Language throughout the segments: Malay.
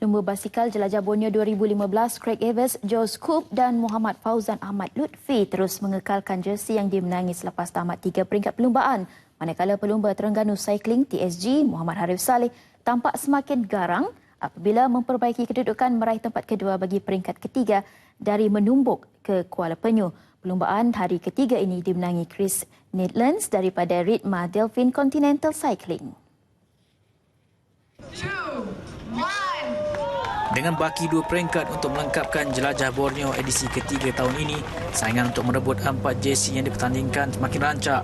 Lumba Basikal Jelajah Borneo 2015, Craig Evans, Joe Scoop dan Muhammad Fauzan Ahmad Lutfi terus mengekalkan jersey yang dimenangi selepas tamat tiga peringkat perlumbaan. Manakala pelumba Terengganu Cycling TSG Muhammad Harif Saleh tampak semakin garang apabila memperbaiki kedudukan meraih tempat kedua bagi peringkat ketiga dari menumbuk ke Kuala Penyu. Perlumbaan hari ketiga ini dimenangi Chris Nedlands daripada Ritma Delfin Continental Cycling. One. Dengan baki dua peringkat untuk melengkapkan jelajah Borneo edisi ketiga tahun ini, saingan untuk merebut empat JC yang dipertandingkan semakin rancak.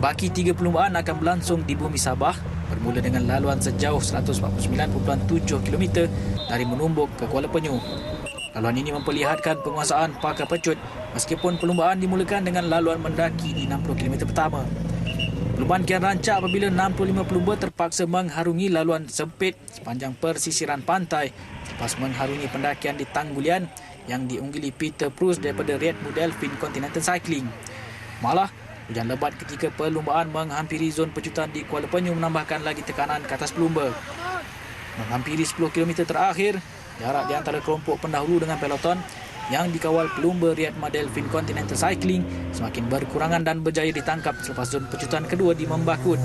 Baki tiga perlumbaan akan berlangsung di bumi Sabah bermula dengan laluan sejauh 149.7 km dari Menumbuk ke Kuala Penyu. Laluan ini memperlihatkan penguasaan pakar pecut meskipun perlumbaan dimulakan dengan laluan mendaki di 60 km pertama. Perlumbaan kian rancak apabila 65 pelumba terpaksa mengharungi laluan sempit sepanjang persisiran pantai selepas mengharungi pendakian di Tanggulian yang diungguli Peter Prus daripada Red Delfin Continental Cycling. Malah, hujan lebat ketika perlumbaan menghampiri zon pecutan di Kuala Penyu menambahkan lagi tekanan ke atas pelumba. Menghampiri 10 km terakhir, jarak di antara kelompok pendahulu dengan peloton yang dikawal pelumba Riyad Delfin Continental Cycling semakin berkurangan dan berjaya ditangkap selepas zon pecutan kedua di Membakut.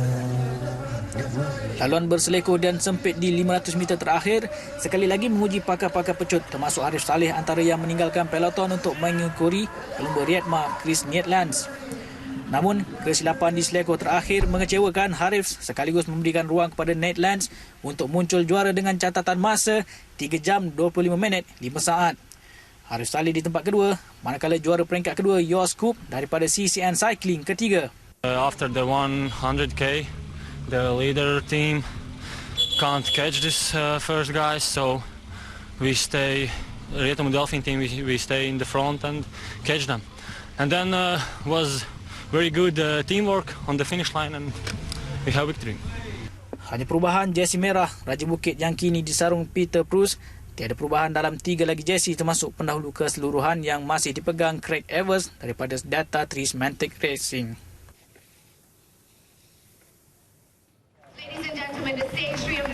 Laluan berselekoh dan sempit di 500 meter terakhir sekali lagi menguji pakar-pakar pecut termasuk Arif Saleh antara yang meninggalkan peloton untuk mengikuri pelumba Riyadma Chris Nietlands. Namun, kesilapan di selekoh terakhir mengecewakan Harif sekaligus memberikan ruang kepada Netlands untuk muncul juara dengan catatan masa 3 jam 25 minit 5 saat. Harif Saleh di tempat kedua, manakala juara peringkat kedua Yos Coop daripada CCN Cycling ketiga. Uh, after the 100k, the leader team can't catch this uh, first guys, so we stay. Rietum Delfin team, we, we stay in the front and catch them. And then uh, was very good uh, teamwork on the finish line, and we have victory. Hanya perubahan jersey merah Raja Bukit yang kini disarung Peter Prus Tiada perubahan dalam tiga lagi jersey termasuk pendahulu keseluruhan yang masih dipegang Craig Evans daripada Data Trismantic Racing.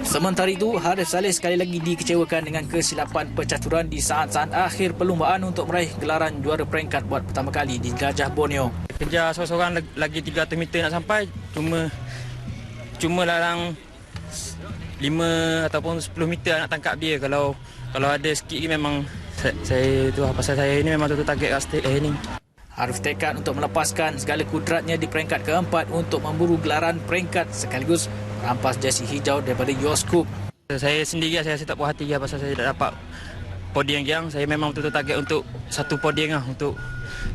Sementara itu, Harif Saleh sekali lagi dikecewakan dengan kesilapan percaturan di saat-saat akhir perlumbaan untuk meraih gelaran juara peringkat buat pertama kali di Gajah Borneo. Kejar seorang-seorang lagi 300 meter nak sampai, cuma cuma larang 5 ataupun 10 meter nak tangkap dia. Kalau kalau ada sikit lagi memang saya, saya tu lah, pasal saya ini memang tu target kat stage eh, ni. Harif tekad untuk melepaskan segala kudratnya di peringkat keempat untuk memburu gelaran peringkat sekaligus rampas jersey hijau daripada Yoskup. Saya sendiri saya, saya tak puas hati lah pasal saya tak dapat podium yang saya memang betul-betul target untuk satu podium lah untuk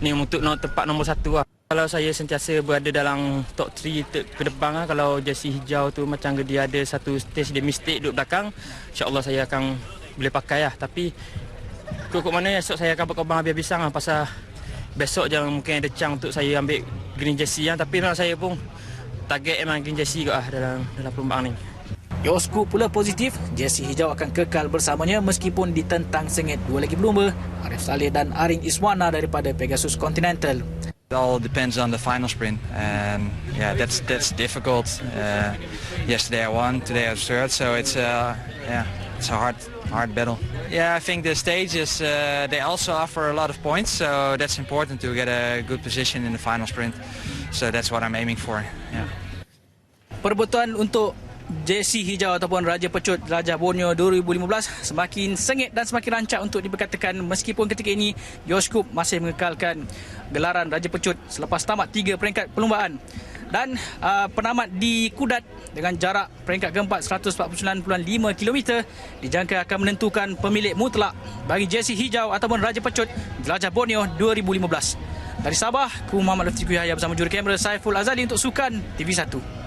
ni untuk no, tempat nombor satu lah. Kalau saya sentiasa berada dalam top 3 ke depan lah, kalau jersey hijau tu macam dia ada satu stage dia mistake duduk belakang, insyaAllah saya akan boleh pakai lah. Tapi kok mana esok saya akan berkembang habis-habisan lah pasal besok jangan mungkin ada chance untuk saya ambil green jersey yang tapi nak saya pun target memang green jersey kot lah dalam dalam perlombaan ni. Yosku pula positif, jersey hijau akan kekal bersamanya meskipun ditentang sengit dua lagi pelumba, Arif Saleh dan Aring Iswana daripada Pegasus Continental. It all depends on the final sprint, and yeah, that's that's difficult. Uh, yesterday I won, today I was third, so it's uh, yeah, it's a hard hard battle. Yeah, I think the stages uh, they also offer a lot of points, so that's important to get a good position in the final sprint. So that's what I'm aiming for. Yeah. Perebutan untuk JC hijau ataupun Raja Pecut Raja Borneo 2015 semakin sengit dan semakin rancak untuk diperkatakan meskipun ketika ini Yoshkup masih mengekalkan gelaran Raja Pecut selepas tamat tiga peringkat perlumbaan dan uh, penamat di Kudat dengan jarak peringkat keempat 149.5 km dijangka akan menentukan pemilik mutlak bagi jersey hijau ataupun Raja Pecut Jelajah Borneo 2015. Dari Sabah, ku Muhammad Lutfi Kuyahya bersama juri kamera Saiful Azali untuk Sukan TV1.